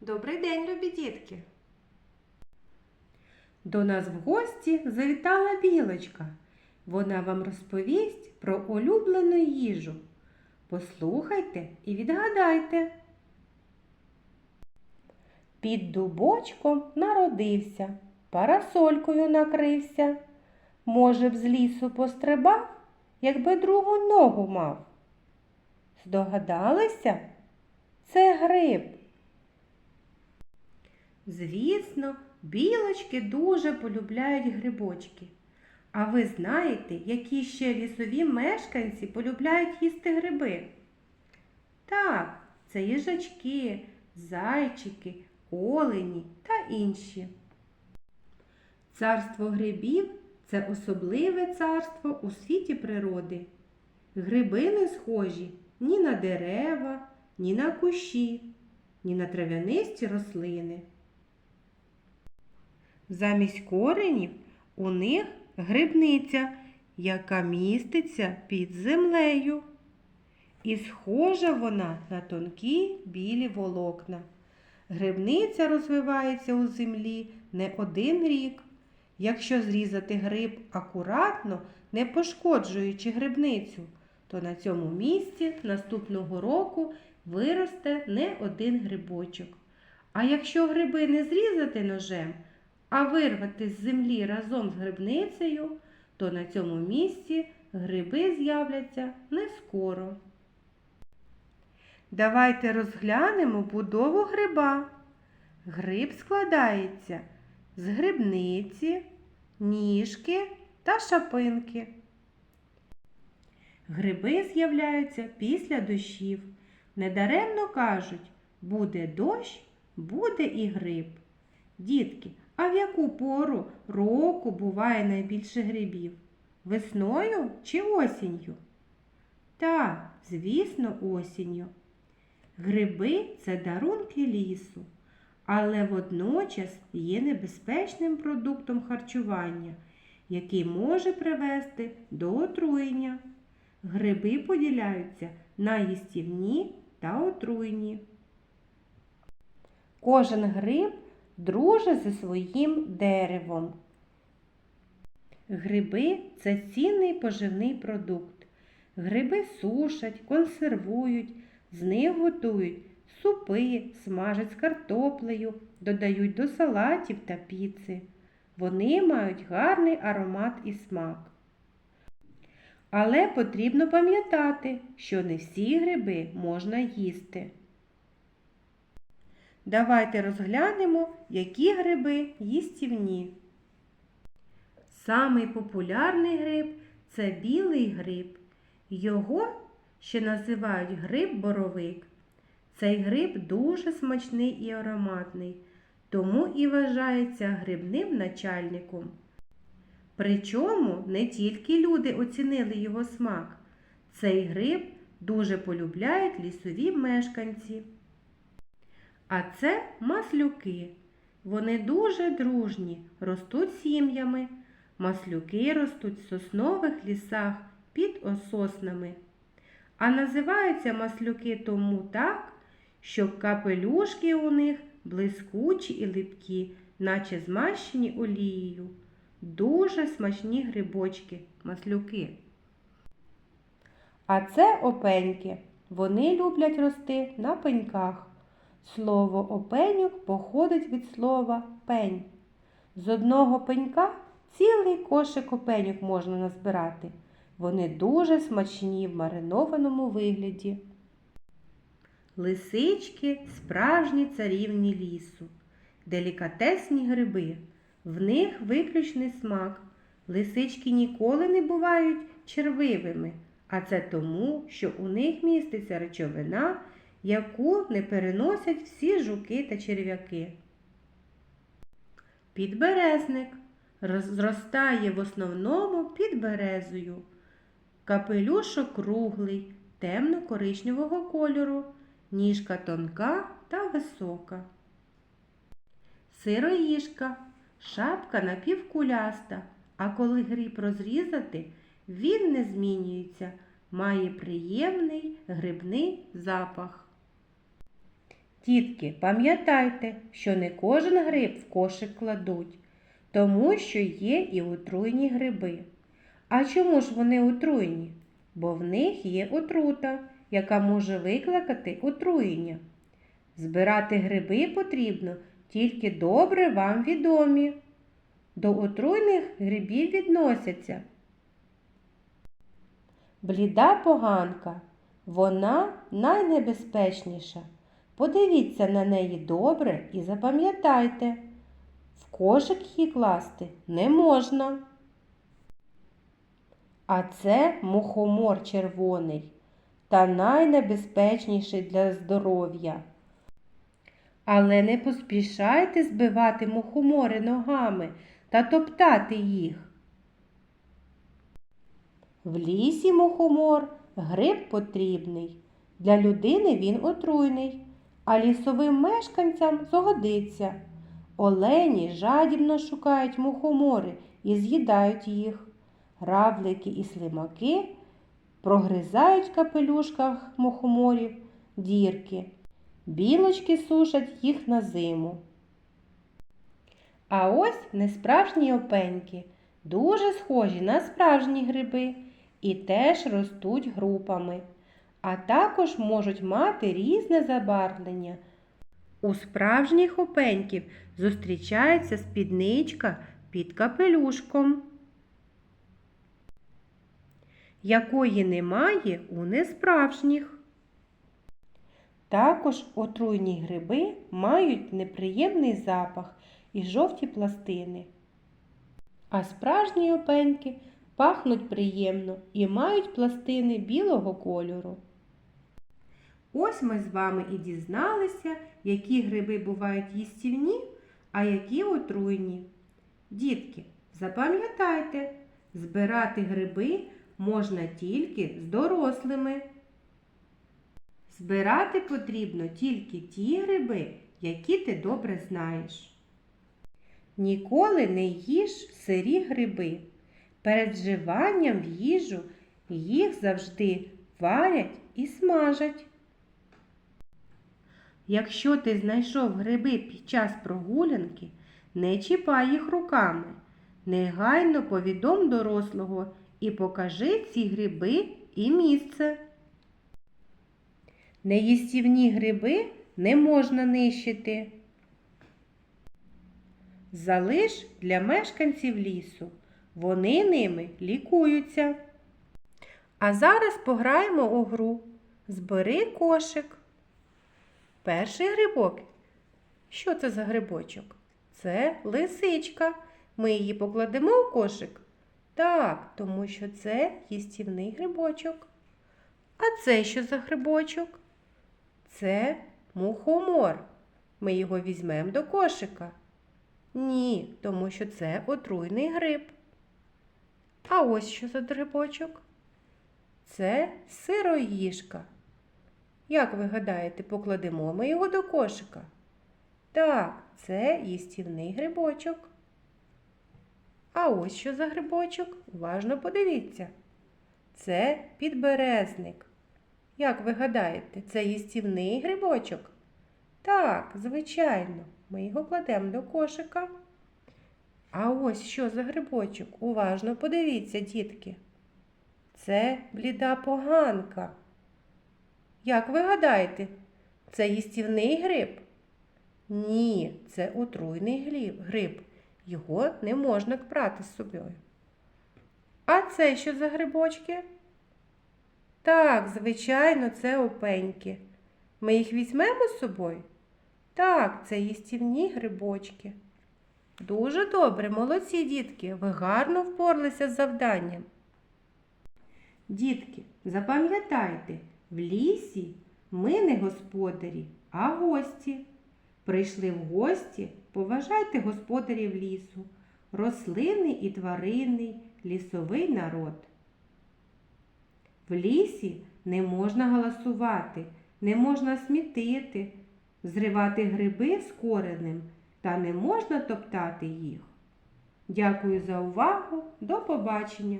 Добрий день, любі дітки! До нас в гості завітала білочка. Вона вам розповість про улюблену їжу. Послухайте і відгадайте. Під дубочком народився, парасолькою накрився. Може б з лісу пострибав, якби другу ногу мав. Здогадалися? Це гриб. Звісно, білочки дуже полюбляють грибочки. А ви знаєте, які ще лісові мешканці полюбляють їсти гриби? Так, це їжачки, зайчики, олені та інші. Царство грибів це особливе царство у світі природи. Гриби не схожі ні на дерева, ні на кущі, ні на трав'янисті рослини. Замість коренів у них грибниця, яка міститься під землею. І схожа вона на тонкі білі волокна. Грибниця розвивається у землі не один рік. Якщо зрізати гриб акуратно, не пошкоджуючи грибницю, то на цьому місці наступного року виросте не один грибочок. А якщо гриби не зрізати ножем, а вирвати з землі разом з грибницею, то на цьому місці гриби з'являться не скоро. Давайте розглянемо будову гриба. Гриб складається з грибниці, ніжки та шапинки. Гриби з'являються після дощів. Недаремно кажуть, буде дощ, буде і гриб. Дітки, а в яку пору року буває найбільше грибів? Весною чи осінню? Так, звісно, осінню. Гриби це дарунки лісу, але водночас є небезпечним продуктом харчування, який може привести до отруєння. Гриби поділяються на їстівні та отруйні. Кожен гриб дружить зі своїм деревом. Гриби це цінний поживний продукт. Гриби сушать, консервують, з них готують супи, смажать з картоплею, додають до салатів та піци. Вони мають гарний аромат і смак. Але потрібно пам'ятати, що не всі гриби можна їсти. Давайте розглянемо, які гриби їстівні. Самий популярний гриб це білий гриб. Його ще називають гриб-боровик. Цей гриб дуже смачний і ароматний, тому і вважається грибним начальником. Причому не тільки люди оцінили його смак. Цей гриб дуже полюбляють лісові мешканці. А це маслюки. Вони дуже дружні, ростуть сім'ями. Маслюки ростуть в соснових лісах під ососнами. А називаються маслюки тому так, що капелюшки у них блискучі і липкі, наче змащені олією. Дуже смачні грибочки, маслюки. А це опеньки. Вони люблять рости на пеньках. Слово опенюк походить від слова пень. З одного пенька цілий кошик опенюк можна назбирати. Вони дуже смачні в маринованому вигляді. Лисички справжні царівні лісу, делікатесні гриби. В них виключний смак. Лисички ніколи не бувають червивими, а це тому, що у них міститься речовина, яку не переносять всі жуки та черв'яки. Підберезник зростає в основному під березою. Капелюшок круглий, темно-коричневого кольору, ніжка тонка та висока. Сироїжка, шапка напівкуляста, а коли гриб розрізати, він не змінюється, має приємний грибний запах. Дітки, пам'ятайте, що не кожен гриб в кошик кладуть, тому що є і отруйні гриби. А чому ж вони отруйні? Бо в них є отрута, яка може викликати отруєння. Збирати гриби потрібно тільки добре вам відомі. До отруйних грибів відносяться. Бліда поганка. Вона найнебезпечніша. Подивіться на неї добре і запам'ятайте, в кошик її класти не можна. А це мухомор червоний та найнебезпечніший для здоров'я. Але не поспішайте збивати мухомори ногами та топтати їх. В лісі мухомор гриб потрібний. Для людини він отруйний, а лісовим мешканцям згодиться. Олені жадібно шукають мухомори і з'їдають їх. Равлики і слимаки прогризають в капелюшках мухоморів дірки. Білочки сушать їх на зиму. А ось несправжні опеньки, дуже схожі на справжні гриби і теж ростуть групами, а також можуть мати різне забарвлення. У справжніх опеньків зустрічається спідничка під капелюшком, якої немає у несправжніх. Також отруйні гриби мають неприємний запах і жовті пластини. А справжні опеньки пахнуть приємно і мають пластини білого кольору. Ось ми з вами і дізналися, які гриби бувають їстівні, а які отруйні. Дітки, запам'ятайте, збирати гриби можна тільки з дорослими. Збирати потрібно тільки ті гриби, які ти добре знаєш. Ніколи не їж сирі гриби. Перед вживанням в їжу їх завжди варять і смажать. Якщо ти знайшов гриби під час прогулянки, не чіпай їх руками. Негайно повідом дорослого і покажи ці гриби і місце. Неїстівні гриби не можна нищити. Залиш для мешканців лісу. Вони ними лікуються. А зараз пограємо у гру. Збери кошик. Перший грибок. Що це за грибочок? Це лисичка. Ми її покладемо в кошик. Так, тому що це їстівний грибочок. А це що за грибочок? Це мухомор. Ми його візьмемо до кошика. Ні, тому що це отруйний гриб. А ось що за грибочок? Це сироїжка. Як ви гадаєте, покладемо ми його до кошика? Так, це їстівний грибочок. А ось що за грибочок? Уважно подивіться. Це підберезник. Як ви гадаєте, це їстівний грибочок? Так, звичайно, ми його кладемо до кошика. А ось що за грибочок? Уважно подивіться, дітки. Це бліда поганка. Як ви гадаєте, це їстівний гриб? Ні, це отруйний гриб. Його не можна брати з собою. А це що за грибочки? Так, звичайно, це опеньки. Ми їх візьмемо з собою? Так, це їстівні грибочки. Дуже добре, молодці дітки, ви гарно впоралися з завданням. Дітки, запам'ятайте, в лісі ми не господарі, а гості. Прийшли в гості, поважайте господарів лісу, рослинний і тваринний лісовий народ. В лісі не можна галасувати, не можна смітити, зривати гриби з коренем та не можна топтати їх. Дякую за увагу. До побачення!